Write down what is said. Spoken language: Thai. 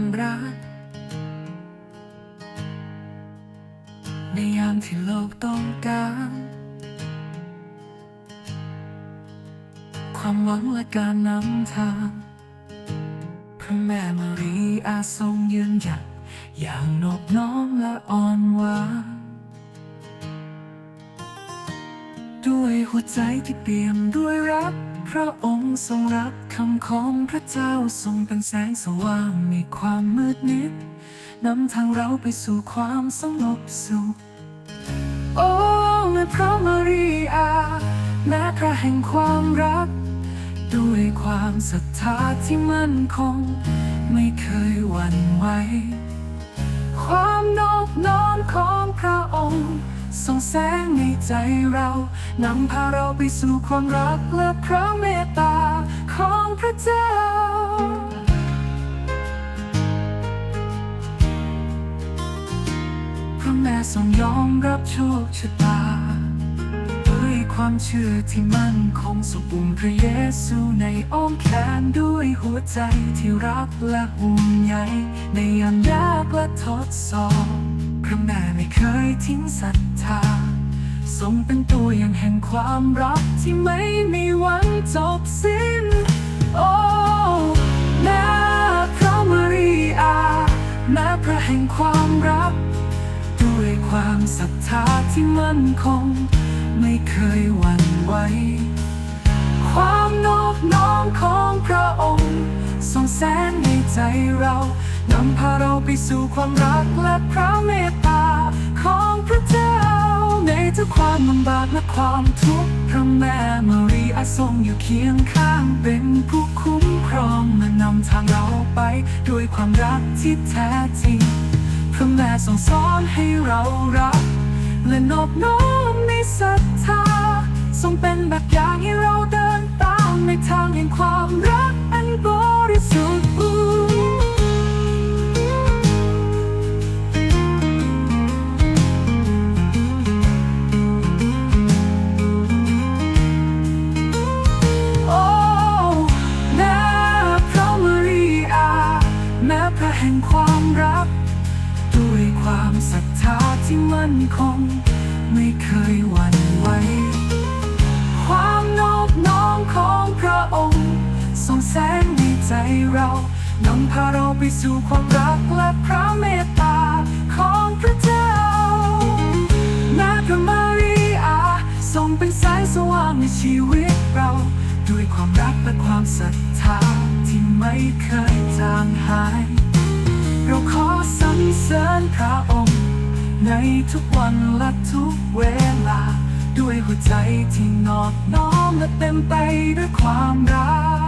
ความรัก ในยามที่โลกต้องการ ความหวังและการนำทางพระแม่มารีอาทรงยืนหยัดอย่างนอบน้อมและอ่อนหวาน ด้วยหัวใจที่เปี่ยมด้วยรัก พระองค์ทรงรับคำของพระเจ้าทรงเป็นแสงสว่างในความมืดมิดนำทางเราไปสู่ความสงบสุข โอ้แม่พระมารีอาแม่พระแห่งความรัก ด้วยความศรัทธาที่มั่นคง ไม่เคยหวั่นไหวความนอบน้อมของพระองค์ ส่องแสงในใจเรา นำพาเราไปสู่ความรักและพระเมตตาของพระเจ้า พระแม่ทรงยอมรับโชคชะตา ด้วยความเชื่อที่มั่นคงสบอุ่มพระเยซูในอ้อมแขนด้วยหัวใจที่รักและห่วงใยในยามยากและทดสอบ พระแม่ไม่เคยทิ้งศรัทธาทรงเป็นตัวอย่างแห่งความรักที่ไม่มีวันจบสิ้น โอ้แม่พระมารีอาแม่พระแห่งความรัก ด้วยความศรัทธาที่มั่นคง ไม่เคยหวั่นไหวความนอบน้อมของพระองค์ส่องแสงในใจเราำพาเราไปสู่ความรักและพระเมตตา ของพระเจ้า ในทุกความลำบากและความทุกข์พระแม่มารีอาทรงอยู่เคียงข้างเป็นผู้คุ้มครองมานำทางเราไป ด้วยความรักที่แท้จริง พระแม่ทรงสอนให้เรารัก และนอบน้อมในศรัทธาทรงเป็นแบบอย่างให้เราเดินตามในทางแห่งความรัก ศรัทธาที่มั่นคง ไม่เคยหวั่นไหว ความนอบน้อมของพระองค์ส่องแสงในใจเรานำพาเราไปสู่ความรักและพระเม ทุกวันและทุกเวลา ด้วยหัวใจที่นอบน้อมและเต็มไปด้วยความรัก